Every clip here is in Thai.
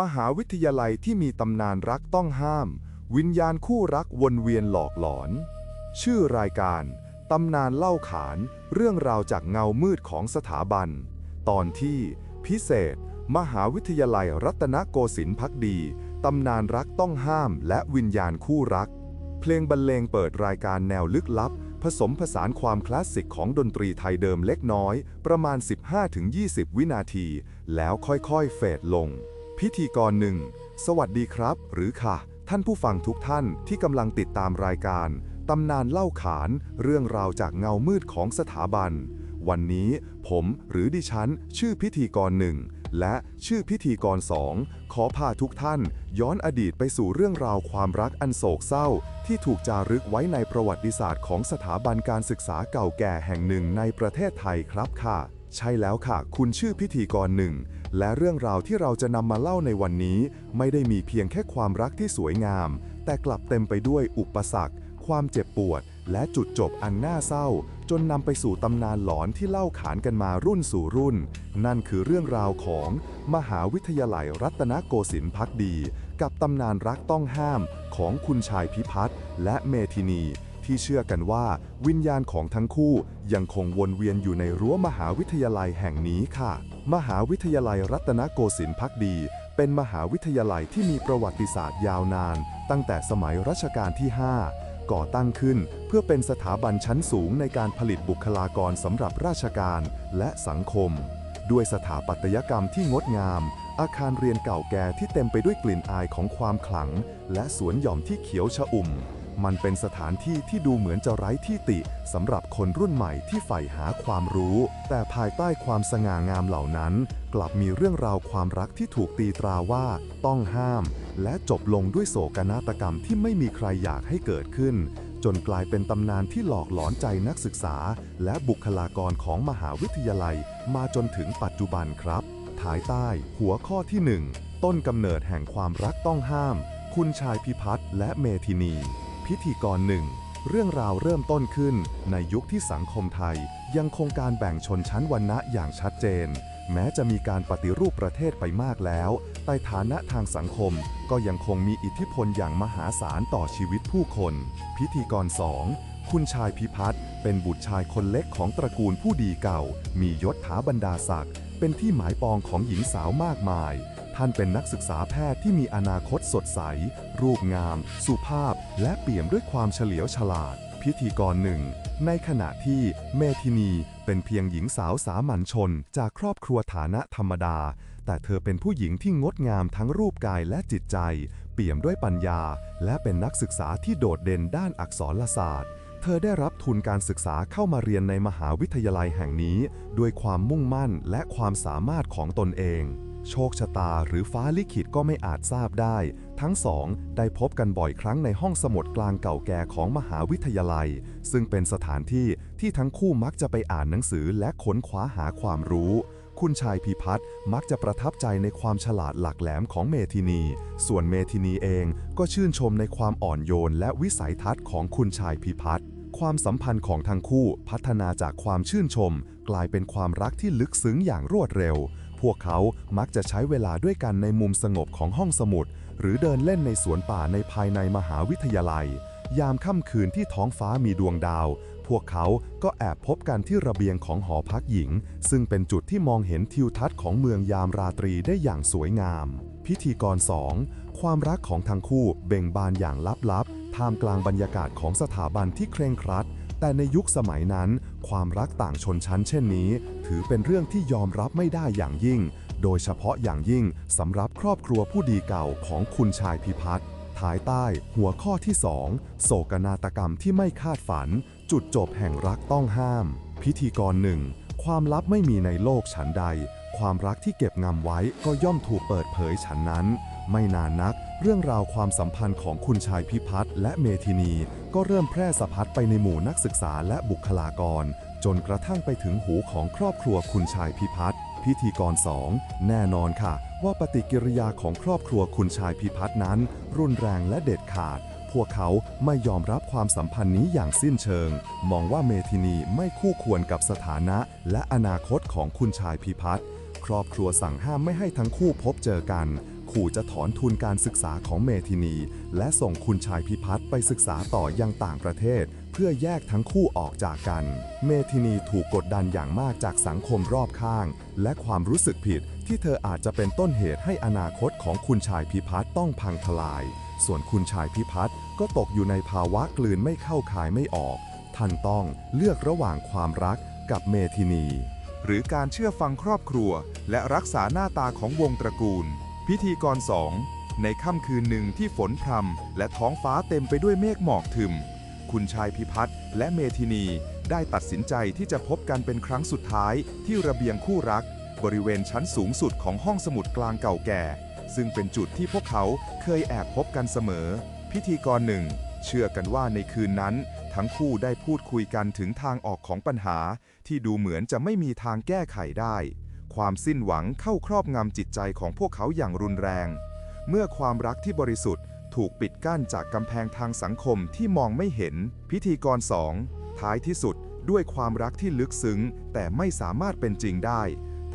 มหาวิทยาลัยที่มีตำนานรักต้องห้าม วิญญาณคู่รักวนเวียนหลอกหลอน ชื่อรายการ ตำนานเล่าขาน เรื่องราวจากเงามืดของสถาบัน ตอนที่ พิเศษ มหาวิทยาลัยรัตนโกสินทร์พักดี ตำนานรักต้องห้ามและวิญญาณคู่รัก เพลงบรรเลงเปิดรายการแนวลึกลับ ผสมผสานความคลาสสิกของดนตรีไทยเดิมเล็กน้อย ประมาณ 15-20 วินาที แล้วค่อยๆ เฟดลง พิธีกรหนึ่ง สวัสดีครับ หรือค่ะ ท่านผู้ฟังทุกท่านที่กำลังติดตามรายการ ตำนานเล่าขาน เรื่องราวจากเงามืดของสถาบัน วันนี้ผมหรือดิฉัน ชื่อพิธีกรหนึ่ง และชื่อพิธีกรสอง ขอพาทุกท่าน ย้อนอดีตไปสู่เรื่องราวความรักอันโศกเศร้า ที่ถูกจารึกไว้ในประวัติศาสตร์ของสถาบันการศึกษาเก่าแก่แห่งหนึ่งในประเทศไทยครับค่ะ ใช่แล้วค่ะ คุณชื่อพิธีกรหนึ่ง และเรื่องราวที่เราจะนำมาเล่าในวันนี้ ไม่ได้มีเพียงแค่ความรักที่สวยงาม แต่กลับเต็มไปด้วยอุปสรรค ความเจ็บปวด และจุดจบอันน่าเศร้า จนนำไปสู่ตำนานหลอนที่เล่าขานกันมารุ่นสู่รุ่น นั่นคือเรื่องราวของมหาวิทยาลัยรัตนโกสินทร์พักดี กับตำนานรักต้องห้ามของคุณชายพิพัฒน์และเมธินี ที่เชื่อกันว่าวิญญาณของทั้งคู่ยังคงวนเวียนอยู่ในรั้วมหาวิทยาลัยแห่งนี้ค่ะ มหาวิทยาลัยรัตนโกสินทร์พักดี เป็นมหาวิทยาลัยที่มีประวัติศาสตร์ยาวนาน ตั้งแต่สมัยรัชกาลที่ 5 ก่อตั้งขึ้นเพื่อเป็นสถาบันชั้นสูงในการผลิตบุคลากรสำหรับราชการและสังคม ด้วยสถาปัตยกรรมที่งดงามอาคารเรียนเก่าแก่ที่เต็มไปด้วยกลิ่นอายของความขลัง และสวนหย่อมที่เขียวชอุ่ม มันเป็นสถานที่ที่ดูเหมือนจะไร้ที่ติสำหรับคนรุ่นใหม่ที่ใฝ่หาความรู้ แต่ภายใต้ความสง่างามเหล่านั้น กลับมีเรื่องราวความรักที่ถูกตีตราว่า ต้องห้าม และจบลงด้วยโศกนาฏกรรมที่ไม่มีใครอยากให้เกิดขึ้น จนกลายเป็นตำนานที่หลอกหลอนใจนักศึกษา และบุคลากรของมหาวิทยาลัย มาจนถึงปัจจุบันครับถ่ายใต้ หัวข้อที่ 1 ต้นกำเนิดแห่งความรักต้องห้ามคุณชายพิพัฒน์และเมธินี พิธีกรหนึ่ง เรื่องราวเริ่มต้นขึ้นในยุคที่สังคมไทย ยังคงการแบ่งชนชั้นวรรณะอย่างชัดเจน แม้จะมีการปฏิรูปประเทศไปมากแล้ว แต่ฐานะทางสังคมก็ยังคงมีอิทธิพลอย่างมหาศาลต่อชีวิตผู้คน พิธีกรสองคุณชายพิพัฒน์เป็นบุตรชายคนเล็กของตระกูลผู้ดีเก่า มียศถาบรรดาศักดิ์เป็นที่หมายปองของหญิงสาวมากมาย ท่านเป็นนักศึกษาแพทย์ที่มีอนาคตสดใส รูปงาม สุภาพ และเปี่ยมด้วยความเฉลียวฉลาด พิธีกรหนึ่ง ในขณะที่เมธินีเป็นเพียงหญิงสาวสามัญชน จากครอบครัวฐานะธรรมดา แต่เธอเป็นผู้หญิงที่งดงามทั้งรูปกายและจิตใจ เปี่ยมด้วยปัญญา และเป็นนักศึกษาที่โดดเด่นด้านอักษรศาสตร์เธอได้รับทุนการศึกษาเข้ามาเรียนในมหาวิทยาลัยแห่งนี้ ด้วยความมุ่งมั่นและความสามารถของตนเอง โชคชะตาหรือฟ้าลิขิตก็ไม่อาจทราบได้ ทั้งสองได้พบกันบ่อยครั้งในห้องสมุดกลางเก่าแก่ของมหาวิทยาลัย ซึ่งเป็นสถานที่ที่ทั้งคู่มักจะไปอ่านหนังสือและค้นคว้าหาความรู้ คุณชายพิพัฒน์มักจะประทับใจในความฉลาดหลักแหลมของเมธินี ส่วนเมธินีเองก็ชื่นชมในความอ่อนโยนและวิสัยทัศน์ของคุณชายพิพัฒน์ความสัมพันธ์ของทั้งคู่พัฒนาจากความชื่นชม กลายเป็นความรักที่ลึกซึ้งอย่างรวดเร็ว พวกเขามักจะใช้เวลาด้วยกันในมุมสงบของห้องสมุด หรือเดินเล่นในสวนป่าในภายในมหาวิทยาลัย ยามค่ำคืนที่ท้องฟ้ามีดวงดาว พวกเขาก็แอบพบกันที่ระเบียงของหอพักหญิง ซึ่งเป็นจุดที่มองเห็นทิวทัศน์ของเมืองยามราตรีได้อย่างสวยงาม พิธีกรสองความรักของทั้งคู่เบ่งบานอย่างลับๆ ท่ามกลางบรรยากาศของสถาบันที่เคร่งครัด แต่ในยุคสมัยนั้น ความรักต่างชนชั้นเช่นนี้ ถือเป็นเรื่องที่ยอมรับไม่ได้อย่างยิ่ง โดยเฉพาะอย่างยิ่งสำหรับครอบครัวผู้ดีเก่าของคุณชายพิพัฒน์ภายใต้หัวข้อที่ 2 โศกนาฏกรรมที่ไม่คาดฝัน จุดจบแห่งรักต้องห้าม พิธีกรหนึ่งความลับไม่มีในโลกฉันใด ความรักที่เก็บงำไว้ก็ย่อมถูกเปิดเผยฉันนั้น ไม่นานนัก เรื่องราวความสัมพันธ์ของคุณชายพิพัฒน์และเมธินี ก็เริ่มแพร่สะพัดไปในหมู่นักศึกษาและบุคลากร จนกระทั่งไปถึงหูของครอบครัวคุณชายพิพัฒน์ พิธีกรสองแน่นอนค่ะ ว่าปฏิกิริยาของครอบครัวคุณชายพิพัฒน์นั้น รุนแรงและเด็ดขาด พวกเขาไม่ยอมรับความสัมพันธ์นี้อย่างสิ้นเชิง มองว่าเมธินีไม่คู่ควรกับสถานะ และอนาคตของคุณชายพิพัฒน์ครอบครัวสั่งห้ามไม่ให้ทั้งคู่พบเจอกัน ขู่จะถอนทุนการศึกษาของเมทินี และส่งคุณชายพิพัฒน์ไปศึกษาต่อยังต่างประเทศ เพื่อแยกทั้งคู่ออกจากกัน เมทินีถูกกดดันอย่างมากจากสังคมรอบข้าง และความรู้สึกผิดที่เธออาจจะเป็นต้นเหตุให้อนาคตของคุณชายพิพัฒน์ต้องพังทลาย ส่วนคุณชายพิพัฒน์ก็ตกอยู่ในภาวะกลืนไม่เข้าคายไม่ออก ท่านต้องเลือกระหว่างความรักกับเมทินี หรือการเชื่อฟังครอบครัว และรักษาหน้าตาของวงตระกูล พิธีกรสองในค่ำคืนหนึ่งที่ฝนพรำและท้องฟ้าเต็มไปด้วยเมฆหมอกทึม คุณชายพิพัฒน์และเมทินีได้ตัดสินใจที่จะพบกันเป็นครั้งสุดท้ายที่ระเบียงคู่รัก บริเวณชั้นสูงสุดของห้องสมุดกลางเก่าแก่ ซึ่งเป็นจุดที่พวกเขาเคยแอบพบกันเสมอ พิธีกรหนึ่งเชื่อกันว่าในคืนนั้น ทั้งคู่ได้พูดคุยกันถึงทางออกของปัญหา ที่ดูเหมือนจะไม่มีทางแก้ไขได้ ความสิ้นหวังเข้าครอบงำจิตใจของพวกเขาอย่างรุนแรง เมื่อความรักที่บริสุทธิ์ถูกปิดกั้นจากกำแพงทางสังคมที่มองไม่เห็น พิธีกรสองท้ายที่สุดด้วยความรักที่ลึกซึ้ง แต่ไม่สามารถเป็นจริงได้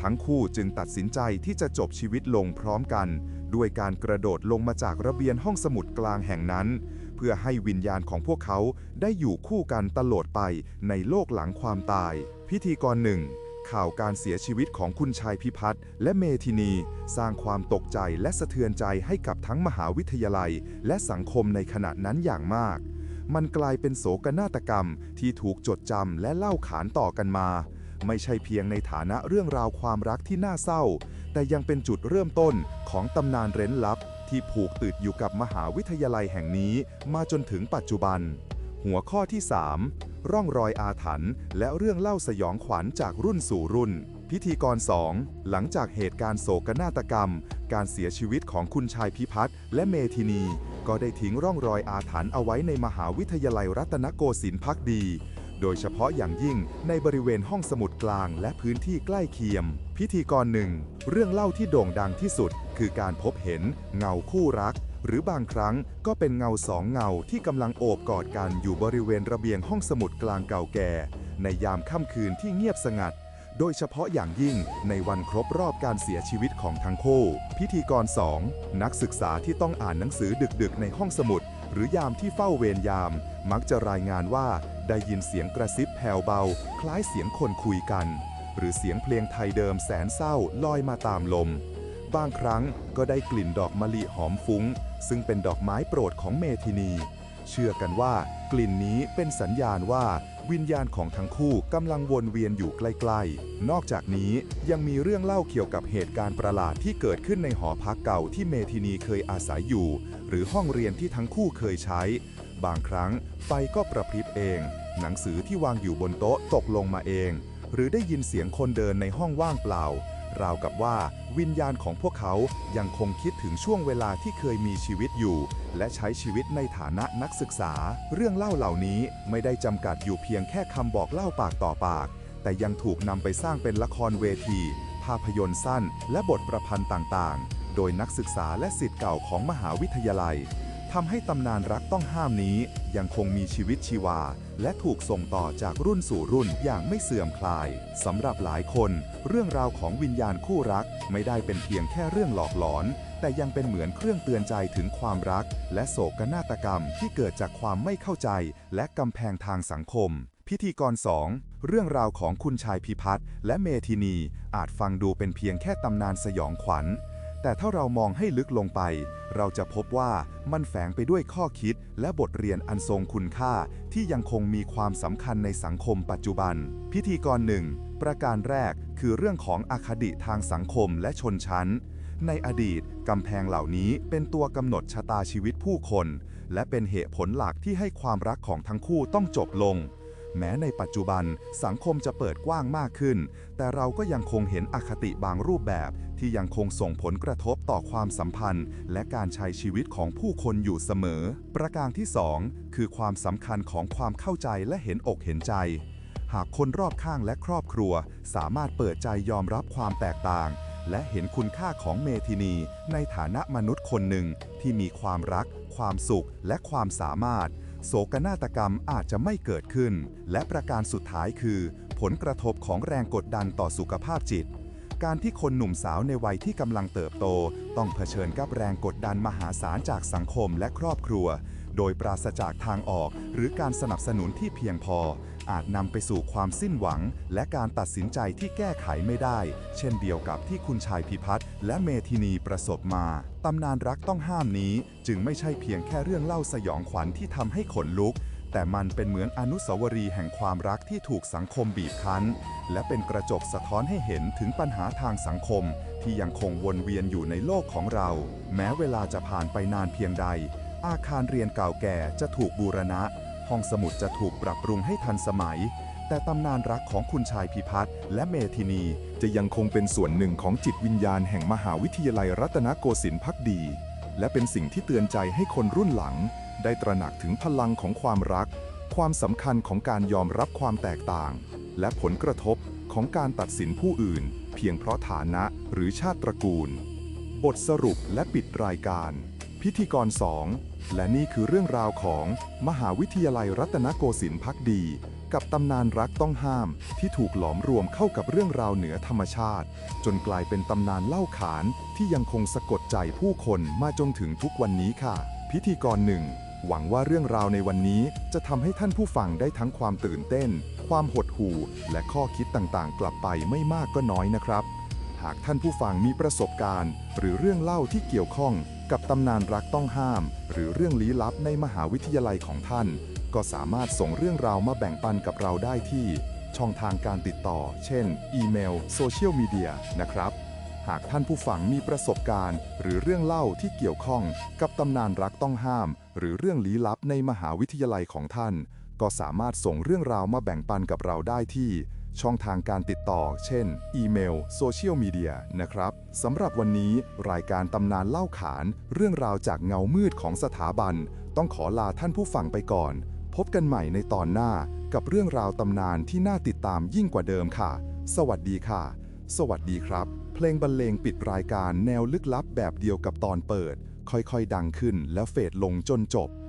ทั้งคู่จึงตัดสินใจที่จะจบชีวิตลงพร้อมกัน ด้วยการกระโดดลงมาจากระเบียงห้องสมุดกลางแห่งนั้น เพื่อให้วิญญาณของพวกเขาได้อยู่คู่กันตลอดไปในโลกหลังความตาย พิธีกรหนึ่ง ข่าวการเสียชีวิตของคุณชายพิพัฒน์และเมทินี สร้างความตกใจและสะเทือนใจให้กับทั้งมหาวิทยาลัย และสังคมในขณะนั้นอย่างมาก มันกลายเป็นโศกนาฏกรรมที่ถูกจดจำและเล่าขานต่อกันมา ไม่ใช่เพียงในฐานะเรื่องราวความรักที่น่าเศร้า แต่ยังเป็นจุดเริ่มต้นของตำนานเร้นลับ ที่ผูกติดอยู่กับมหาวิทยาลัยแห่งนี้ มาจนถึงปัจจุบัน หัวข้อที่ 3 ร่องรอยอาถรรพ์และเรื่องเล่าสยองขวัญจากรุ่นสู่รุ่น พิธีกร 2 หลังจากเหตุการณ์โศกนาฏกรรม การเสียชีวิตของคุณชายพิพัฒน์และเมทินี ก็ได้ทิ้งร่องรอยอาถรรพ์เอาไว้ในมหาวิทยาลัยรัตนโกสินทร์พักดี โดยเฉพาะอย่างยิ่งในบริเวณห้องสมุดกลางและพื้นที่ใกล้เคียงพิธีกรหนึ่งเรื่องเล่าที่โด่งดังที่สุด คือการพบเห็นเงาคู่รัก หรือบางครั้งก็เป็นเงาสองเงาที่กำลังโอบกอดกันอยู่บริเวณระเบียงห้องสมุดกลางเก่าแก่ ในยามค่ำคืนที่เงียบสงัด โดยเฉพาะอย่างยิ่งในวันครบรอบการเสียชีวิตของทั้งคู่ พิธีกร 2 นักศึกษาที่ต้องอ่านหนังสือดึกๆ ในห้องสมุด หรือยามที่เฝ้าเวรยาม มักจะรายงานว่าได้ยินเสียงกระซิบแผ่วเบา คล้ายเสียงคนคุยกัน หรือเสียงเพลงไทยเดิมแสนเศร้าลอยมาตามลม บางครั้งก็ได้กลิ่นดอกมะลิหอมฟุ้ง ซึ่งเป็นดอกไม้โปรดของเมทินี เชื่อกันว่ากลิ่นนี้เป็นสัญญาณว่าวิญญาณของทั้งคู่กำลังวนเวียนอยู่ใกล้ๆ นอกจากนี้ยังมีเรื่องเล่าเกี่ยวกับเหตุการณ์ประหลาดที่เกิดขึ้นในหอพักเก่าที่เมทินีเคยอาศัยอยู่ หรือห้องเรียนที่ทั้งคู่เคยใช้ บางครั้งไฟก็ประพริบเอง หนังสือที่วางอยู่บนโต๊ะตกลงมาเอง หรือได้ยินเสียงคนเดินในห้องว่างเปล่า ราวกับว่า วิญญาณของพวกเขายังคงคิดถึงช่วงเวลาที่เคยมีชีวิตอยู่ และใช้ชีวิตในฐานะนักศึกษา เรื่องเล่าเหล่านี้ไม่ได้จำกัดอยู่เพียงแค่คำบอกเล่าปากต่อปาก แต่ยังถูกนำไปสร้างเป็นละครเวที ภาพยนตร์สั้น และบทประพันธ์ต่างๆ โดยนักศึกษาและสิทธิ์เก่าของมหาวิทยาลัย ทำให้ตำนานรักต้องห้ามนี้ ยังคงมีชีวิตชีวา และถูกส่งต่อจากรุ่นสู่รุ่นอย่างไม่เสื่อมคลายสำหรับหลายคน เรื่องราวของวิญญาณคู่รักไม่ได้เป็นเพียงแค่เรื่องหลอกหลอน แต่ยังเป็นเหมือนเครื่องเตือนใจถึงความรัก และโศกนาฏกรรมที่เกิดจากความไม่เข้าใจ และกำแพงทางสังคมพิธีกร 2 เรื่องราวของคุณชายพิพัฒน์และเมทินี อาจฟังดูเป็นเพียงแค่ตำนานสยองขวัญ แต่ถ้าเรามองให้ลึกลงไป เราจะพบว่ามันแฝงไปด้วยข้อคิดและบทเรียนอันทรงคุณค่าที่ยังคงมีความสำคัญในสังคมปัจจุบัน พิธีกรหนึ่งประการแรกคือเรื่องของอคติทางสังคมและชนชั้น ในอดีตกำแพงเหล่านี้เป็นตัวกำหนดชะตาชีวิตผู้คน และเป็นเหตุผลหลักที่ให้ความรักของทั้งคู่ต้องจบลง แม้ในปัจจุบันสังคมจะเปิดกว้างมากขึ้น แต่เราก็ยังคงเห็นอคติบางรูปแบบที่ยังคงส่งผลกระทบต่อความสัมพันธ์ และการใช้ชีวิตของผู้คนอยู่เสมอ ประการที่ 2 คือความสำคัญของความเข้าใจและเห็นอกเห็นใจ หากคนรอบข้างและครอบครัว สามารถเปิดใจยอมรับความแตกต่าง และเห็นคุณค่าของเมทินี ในฐานะมนุษย์คนหนึ่งที่มีความรัก ความสุข และความสามารถ โศกนาฏกรรมอาจจะไม่เกิดขึ้น และประการสุดท้ายคือ ผลกระทบของแรงกดดันต่อสุขภาพจิต การที่คนหนุ่มสาวในวัยที่กำลังเติบโต ต้องเผชิญกับแรงกดดันมหาศาลจากสังคมและครอบครัว โดยปราศจากทางออกหรือการสนับสนุนที่เพียงพอ อาจนำไปสู่ความสิ้นหวัง และการตัดสินใจที่แก้ไขไม่ได้ เช่นเดียวกับที่คุณชายพิพัฒน์และเมธินีประสบมา ตำนานรักต้องห้ามนี้ จึงไม่ใช่เพียงแค่เรื่องเล่าสยองขวัญที่ทำให้ขนลุก แต่มันเป็นเหมือนอนุสาวรีย์แห่งความรักที่ถูกสังคมบีบคั้น และเป็นกระจกสะท้อนให้เห็นถึงปัญหาทางสังคม ที่ยังคงวนเวียนอยู่ในโลกของเรา แม้เวลาจะผ่านไปนานเพียงใด อาคารเรียนเก่าแก่จะถูกบูรณะ ห้องสมุดจะถูกปรับปรุงให้ทันสมัย แต่ตำนานรักของคุณชายพิพัฒน์และเมธินี จะยังคงเป็นส่วนหนึ่งของจิตวิญญาณแห่งมหาวิทยาลัยรัตนโกสินทร์พักดี และเป็นสิ่งที่เตือนใจให้คนรุ่นหลัง ได้ตระหนักถึงพลังของความรัก ความสำคัญของการยอมรับความแตกต่าง และผลกระทบของการตัดสินผู้อื่น เพียงเพราะฐานะหรือชาติตระกูล บทสรุปและปิดรายการ พิธีกรสองและนี่คือเรื่องราวของมหาวิทยาลัยรัตนโกสินทร์พักดี กับตำนานรักต้องห้ามที่ถูกหลอมรวมเข้ากับเรื่องราวเหนือธรรมชาติ จนกลายเป็นตำนานเล่าขานที่ยังคงสะกดใจผู้คนมาจนถึงทุกวันนี้ค่ะ พิธีกรหนึ่งหวังว่าเรื่องราวในวันนี้จะทำให้ท่านผู้ฟังได้ทั้งความตื่นเต้น ความหดหู่ และข้อคิดต่างๆ กลับไปไม่มากก็น้อยนะครับ หากท่านผู้ฟังมีประสบการณ์ หรือเรื่องเล่าที่เกี่ยวข้อง กับตำนานรักต้องห้าม หรือเรื่องลี้ลับในมหาวิทยาลัยของท่าน ก็สามารถส่งเรื่องราวมาแบ่งปันกับเราได้ที่ ช่องทางการติดต่อ เช่น อีเมล โซเชียลมีเดียนะครับ หากท่านผู้ฟังมีประสบการณ์ หรือเรื่องเล่าที่เกี่ยวข้องกับตำนานรักต้องห้าม หรือเรื่องลี้ลับในมหาวิทยาลัยของท่าน ก็สามารถส่งเรื่องราวมาแบ่งปันกับเราได้ที่ ช่องทางการติดต่อ เช่น อีเมล โซเชียลมีเดียนะครับสำหรับวันนี้รายการตำนานเล่าขาน เรื่องราวจากเงามืดของสถาบัน ต้องขอลาท่านผู้ฟังไปก่อน พบกันใหม่ในตอนหน้ากับเรื่องราวตำนานที่น่าติดตามยิ่งกว่าเดิมค่ะ สวัสดีค่ะ สวัสดีครับ เพลงบรรเลงปิดรายการแนวลึกลับแบบเดียวกับตอนเปิด ค่อยๆ ดังขึ้นแล้วเฟดลงจนจบ